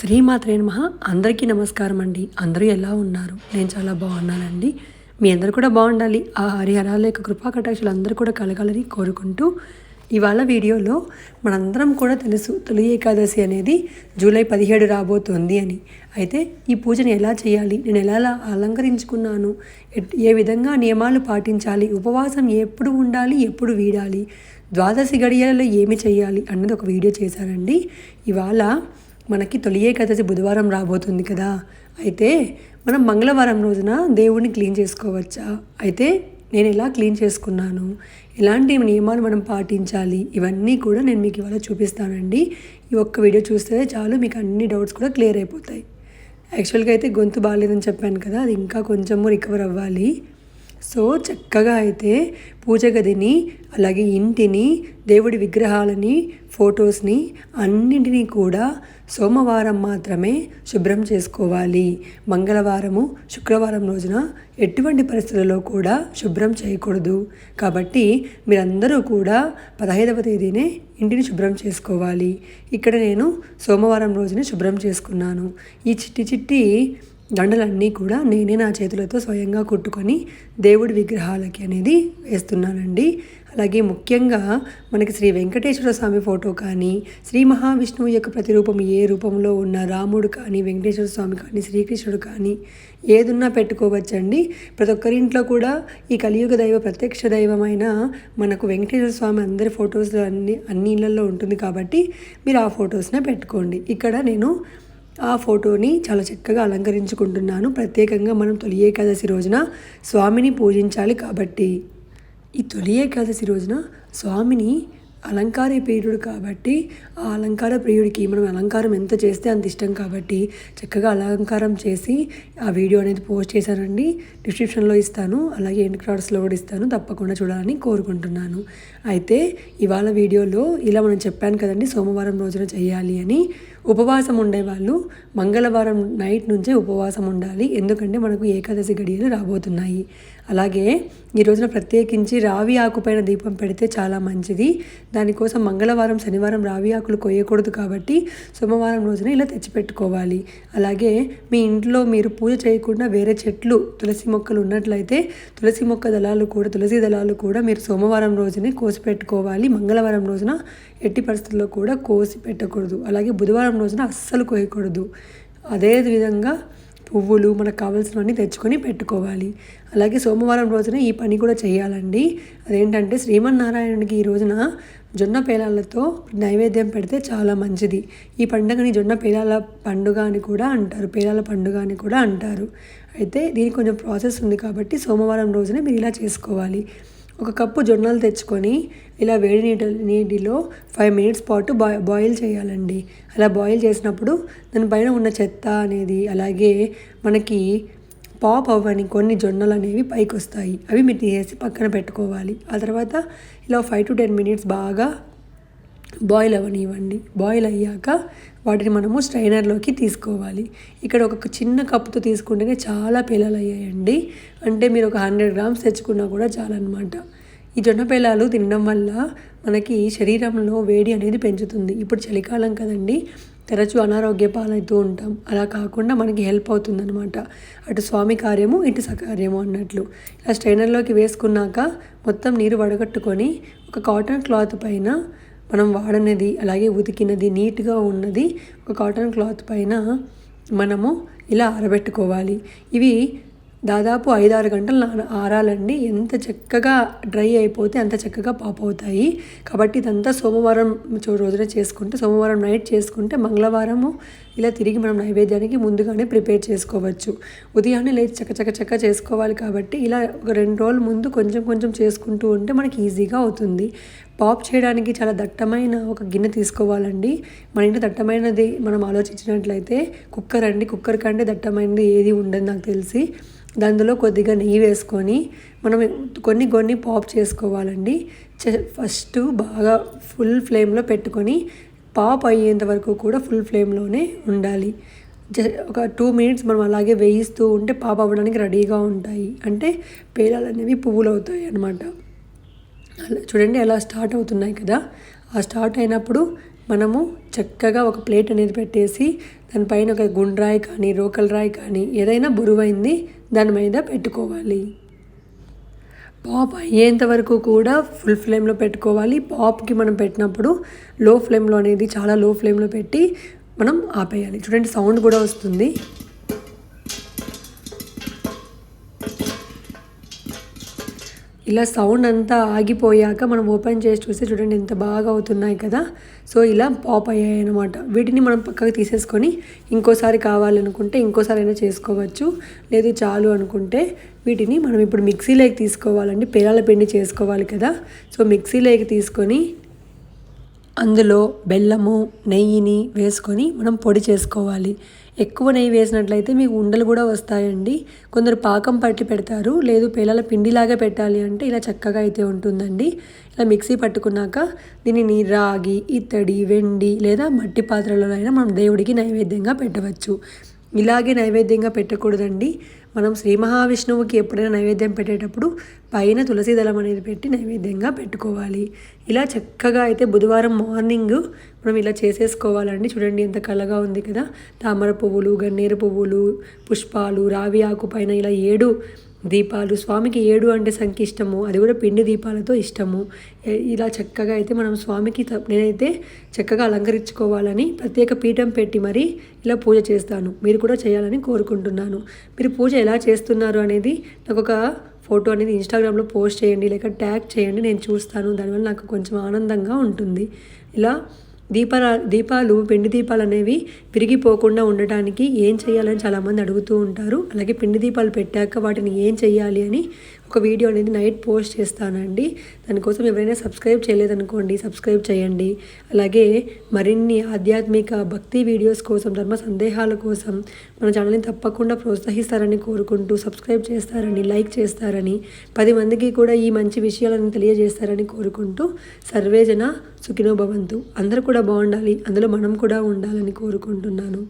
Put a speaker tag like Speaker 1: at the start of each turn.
Speaker 1: శ్రీమాత్రే నమ. అందరికీ నమస్కారం అండి. అందరూ ఎలా ఉన్నారు? నేను చాలా బాగున్నానండి. మీ అందరు కూడా బాగుండాలి. ఆ హరిహరాల యొక్క కృపా కటాక్షలు అందరూ కూడా కలగాలని కోరుకుంటూ ఇవాళ వీడియోలో మనందరం కూడా తెలుసు తొలి ఏకాదశి అనేది జూలై పదిహేడు రాబోతోంది అని. అయితే ఈ పూజను ఎలా చేయాలి? నేను ఎలా అలంకరించుకున్నాను? ఏ విధంగా నియమాలు పాటించాలి? ఉపవాసం ఎప్పుడు ఉండాలి? ఎప్పుడు వీడాలి? ద్వాదశి గడియలలో ఏమి చేయాలి? అన్నది ఒక వీడియో చేశానండి ఇవాళ మనకి తొలి ఏకాదశి బుధవారం రాబోతుంది కదా. అయితే మనం మంగళవారం రోజున దేవుడిని క్లీన్ చేసుకోవచ్చా? అయితే నేను ఎలా క్లీన్ చేసుకున్నాను? ఎలాంటి నియమాలు మనం పాటించాలి? ఇవన్నీ కూడా నేను మీకు ఇవాళ చూపిస్తానండి. ఈ ఒక్క వీడియో చూస్తే చాలు మీకు అన్ని డౌట్స్ కూడా క్లియర్ అయిపోతాయి. యాక్చువల్గా అయితే గొంతు బాగాలేదని చెప్పాను కదా అది ఇంకా కొంచెము రికవర్ అవ్వాలి. సో చక్కగా అయితే పూజ గదిని అలాగే ఇంటిని దేవుడి విగ్రహాలని ఫొటోస్ని అన్నింటినీ కూడా సోమవారం మాత్రమే శుభ్రం చేసుకోవాలి. మంగళవారము శుక్రవారం రోజున ఎటువంటి పరిస్థితుల్లో కూడా శుభ్రం చేయకూడదు. కాబట్టి మీరందరూ కూడా పదహైదవ తేదీనే ఇంటిని శుభ్రం చేసుకోవాలి. ఇక్కడ నేను సోమవారం రోజునే శుభ్రం చేసుకున్నాను. ఈ చిట్టి చిట్టి దండలన్నీ కూడా నేనే నా చేతులతో స్వయంగా కుట్టుకొని దేవుడి విగ్రహాలకి అనేది వేస్తున్నానండి. అలాగే ముఖ్యంగా మనకి శ్రీ వెంకటేశ్వర స్వామి ఫోటో కానీ శ్రీ మహావిష్ణువు యొక్క ప్రతిరూపం ఏ రూపంలో ఉన్న రాముడు కానీ వెంకటేశ్వర స్వామి కానీ శ్రీకృష్ణుడు కానీ ఏదున్నా పెట్టుకోవచ్చండి. ప్రతి ఒక్కరి ఇంట్లో కూడా ఈ కలియుగ దైవ ప్రత్యక్ష దైవమైన మనకు వెంకటేశ్వర స్వామి అందరి ఫొటోస్ అన్ని అన్ని ఇళ్ళలో ఉంటుంది కాబట్టి మీరు ఆ ఫొటోస్నే పెట్టుకోండి. ఇక్కడ నేను ఆ ఫోటోని చాలా చక్కగా అలంకరించుకుంటున్నాను. ప్రత్యేకంగా మనం తొలి ఏకాదశి రోజున స్వామిని పూజించాలి కాబట్టి. ఈ తొలి ఏకాదశి రోజున స్వామిని అలంకార ప్రియుడు కాబట్టి ఆ అలంకార ప్రియుడికి మనం అలంకారం ఎంత చేస్తే అంత ఇష్టం కాబట్టి చక్కగా అలంకారం చేసి ఆ వీడియో అనేది పోస్ట్ చేశానండి. డిస్క్రిప్షన్లో ఇస్తాను. అలాగే ఎండ్ క్రాడ్స్లో కూడా ఇస్తాను. తప్పకుండా చూడాలని కోరుకుంటున్నాను. అయితే ఇవాళ వీడియోలో ఇలా మనం చెప్పాను కదండి సోమవారం రోజున చేయాలి అని. ఉపవాసం ఉండేవాళ్ళు. మంగళవారం నైట్ నుంచే ఉపవాసం ఉండాలి. ఎందుకంటే మనకు ఏకాదశి గడియలు రాబోతున్నాయి. అలాగే ఈ రోజున ప్రత్యేకించి రావి ఆకుపైన దీపం పెడితే చాలా మంచిది. దానికోసం మంగళవారం శనివారం రావి ఆకులు కొయ్యకూడదు కాబట్టి సోమవారం రోజున ఇలా తెచ్చిపెట్టుకోవాలి. అలాగే మీ ఇంట్లో మీరు పూజ చేయకుండా వేరే చెట్లు తులసి మొక్కలు ఉన్నట్లయితే తులసి మొక్క దళాలు కూడా తులసి దళాలు కూడా మీరు సోమవారం రోజునే కోసి పెట్టుకోవాలి. మంగళవారం రోజున ఎట్టి పరిస్థితుల్లో కూడా కోసి పెట్టకూడదు. అలాగే బుధవారం రోజున అస్సలు కోయకూడదు అదే విధంగా పువ్వులు మనకు కావాల్సినవన్నీ తెచ్చుకొని పెట్టుకోవాలి. అలాగే సోమవారం రోజున ఈ పని కూడా చేయాలండి. అదేంటంటే శ్రీమన్నారాయణుడికి ఈ రోజున జొన్న పేలాలతో నైవేద్యం పెడితే చాలా మంచిది. ఈ పండుగని జొన్న పేలాల పండుగ అని కూడా అంటారు. పేలాల పండుగ అని కూడా అంటారు. అయితే దీనికి కొంచెం ప్రాసెస్ ఉంది కాబట్టి సోమవారం రోజునే మీరు ఇలా చేసుకోవాలి. ఒక కప్పు జొన్నలు తెచ్చుకొని ఇలా వేడి నీటి నీటిలో ఫైవ్ మినిట్స్ పాటు బాయ్ బాయిల్ చేయాలండి. అలా బాయిల్ చేసినప్పుడు దానిపైన ఉన్న చెత్త అనేది అలాగే మనకి పాప్ అవ్వని కొన్ని జొన్నలు అనేవి పైకి వస్తాయి అవి మీరు తీసేసి పక్కన పెట్టుకోవాలి. ఆ తర్వాత ఇలా ఫైవ్ టు టెన్ మినిట్స్ బాగా బాయిల్ అవ్వనివ్వండి బాయిల్ అయ్యాక వాటిని మనము స్ట్రైనర్లోకి తీసుకోవాలి. ఇక్కడ ఒక చిన్న కప్పుతో తీసుకుంటేనే చాలా పేలాలు అయ్యాయండి. అంటే మీరు ఒక హండ్రెడ్ గ్రామ్స్ తెచ్చుకున్నా కూడా చాలన్నమాట. ఈ జొన్న పేలాలు తినడం వల్ల మనకి శరీరంలో వేడి అనేది పెంచుతుంది. ఇప్పుడు చలికాలం కదండి తరచూ అనారోగ్య పాలవుతూ ఉంటాం. అలా కాకుండా మనకి హెల్ప్ అవుతుందన్నమాట. అటు స్వామి కార్యము ఇటు సకార్యము అన్నట్లు. ఇలా స్ట్రైనర్లోకి వేసుకున్నాక మొత్తం నీరు వడగట్టుకొని ఒక కాటన్ క్లాత్ పైన మనం వాడినది అలాగే ఉతికినది నీట్గా ఉన్నది ఒక కాటన్ క్లాత్ పైన మనము ఇలా ఆరబెట్టుకోవాలి. ఇవి దాదాపు ఐదారు గంటలు నాన ఆరాలండి. ఎంత చక్కగా డ్రై అయిపోతే అంత చక్కగా పాప్ అవుతాయి. కాబట్టి ఇదంతా సోమవారం రోజున చేసుకుంటే సోమవారం నైట్ చేసుకుంటే మంగళవారము ఇలా తిరిగి మనం నైవేద్యానికి ముందుగానే ప్రిపేర్ చేసుకోవచ్చు. ఉదయాన్నే లేచి చక్క చక్క చక్క చేసుకోవాలి కాబట్టి ఇలా ఒక రెండు రోజుల ముందు కొంచెం కొంచెం చేసుకుంటూ ఉంటే మనకి ఈజీగా అవుతుంది. పాప్ చేయడానికి చాలా దట్టమైన ఒక గిన్నె తీసుకోవాలండి. మన ఇంట్లో దట్టమైనది మనం ఆలోచించినట్లయితే కుక్కర్ అండి. కుక్కర్ కంటే దట్టమైనది ఏది ఉండదు నాకు తెలిసి. దానిలో కొద్దిగా నెయ్యి వేసుకొని మనం కొన్ని కొన్ని పాప్ చేసుకోవాలండి. చ- ఫస్ట్ బాగా ఫుల్ ఫ్లేమ్లో పెట్టుకొని పాప్ అయ్యేంత వరకు కూడా ఫుల్ ఫ్లేమ్లోనే ఉండాలి. జ- ఒక టూ మినిట్స్ మనం అలాగే వేయిస్తూ ఉంటే పాప్ అవ్వడానికి రెడీగా ఉంటాయి. అంటే పేలాలు అనేవి పువ్వులు అవుతాయి అన్నమాట. అలా చూడండి అలా స్టార్ట్ అవుతున్నాయి కదా. ఆ స్టార్ట్ అయినప్పుడు మనము చక్కగా ఒక ప్లేట్ అనేది పెట్టేసి దానిపైన ఒక గుండ్రాయి కానీ రోకల్ రాయి కానీ ఏదైనా బురువైంది దాని మీద పెట్టుకోవాలి. పాప్ అయ్యేంత వరకు కూడా ఫుల్ ఫ్లేమ్లో పెట్టుకోవాలి. పాప్కి మనం పెట్టినప్పుడు లో ఫ్లేమ్లో అనేది చాలా లో ఫ్లేమ్లో పెట్టి మనం ఆపేయాలి. చూడండి సౌండ్ కూడా వస్తుంది. ఇలా సౌండ్ అంతా ఆగిపోయాక మనం ఓపెన్ చేసి చూస్తే చూడండి ఎంత బాగా అవుతున్నాయి కదా. సో ఇలా పాప్ అయ్యాయి అనమాట వీటిని మనం పక్కకు తీసేసుకొని ఇంకోసారి కావాలనుకుంటే ఇంకోసారి అయినా చేసుకోవచ్చు. లేదు చాలు అనుకుంటే వీటిని మనం ఇప్పుడు మిక్సీలోకి తీసుకోవాలండి. పేరాల పిండి చేసుకోవాలి కదా. సో మిక్సీలోకి తీసుకొని అందులో బెల్లము నెయ్యిని వేసుకొని మనం పొడి చేసుకోవాలి. ఎక్కువ నెయ్యి వేసినట్లయితే మీకు ఉండలు కూడా వస్తాయండి. కొందరు పాకం పట్టి పెడతారు లేదు పిల్లల పిండిలాగా పెట్టాలి అంటే ఇలా చక్కగా అయితే ఉంటుందండి. ఇలా మిక్సీ పట్టుకున్నాక దీనిని రాగి ఇత్తడి వెండి లేదా మట్టి పాత్రలోనైనా మనం దేవుడికి నైవేద్యంగా పెట్టవచ్చు. ఇలాగే నైవేద్యంగా పెట్టకూడదండి. మనం శ్రీ మహావిష్ణువుకి ఎప్పుడైనా నైవేద్యం పెట్టేటప్పుడు పైన తులసి దళం అనేది పెట్టి నైవేద్యంగా పెట్టుకోవాలి. ఇలా చక్కగా అయితే బుధవారం మార్నింగ్ మనం ఇలా చేసేసుకోవాలండి. చూడండి ఎంత కలగా ఉంది కదా. తామర పువ్వులు గన్నేరు పువ్వులు పుష్పాలు రావి ఆకు పైన ఇలా ఏడు దీపాలు. స్వామికి ఏడు అంటే సంఖ్య ఇష్టము అది కూడా పిండి దీపాలతో ఇష్టము. ఇలా చక్కగా అయితే మనం స్వామికి నేనైతే చక్కగా అలంకరించుకోవాలని ప్రత్యేక పీఠం పెట్టి మరీ ఇలా పూజ చేస్తాను. మీరు కూడా చేయాలని కోరుకుంటున్నాను. మీరు పూజ ఎలా చేస్తున్నారు అనేది నాకు ఒక ఫోటో అనేది ఇన్స్టాగ్రామ్లో పోస్ట్ చేయండి లేక ట్యాగ్ చేయండి నేను చూస్తాను. దానివల్ల నాకు కొంచెం ఆనందంగా ఉంటుంది. ఇలా దీపాల దీపాలు పిండి దీపాలు అనేవి విరిగిపోకుండా ఉండటానికి ఏం చేయాలని చాలామంది అడుగుతూ ఉంటారు. అలాగే పిండి దీపాలు పెట్టాక వాటిని ఏం చేయాలి అని ఒక వీడియో అనేది నైట్ పోస్ట్ చేస్తానండి. దానికోసం ఎవరైనా సబ్స్క్రైబ్ చేయలేదనుకోండి సబ్స్క్రైబ్ చేయండి. అలాగే మరిన్ని ఆధ్యాత్మిక భక్తి వీడియోస్ కోసం ధర్మ సందేహాల కోసం మన ఛానల్ని తప్పకుండా ప్రోత్సహిస్తారని కోరుకుంటూ సబ్స్క్రైబ్ చేస్తారని లైక్ చేస్తారని పది మందికి కూడా ఈ మంచి విషయాలను తెలియజేస్తారని కోరుకుంటూ సర్వేజన సుఖినోభవంతు అందరూ కూడా బాగుండాలి అందులో మనం కూడా ఉండాలని కోరుకుంటున్నాను.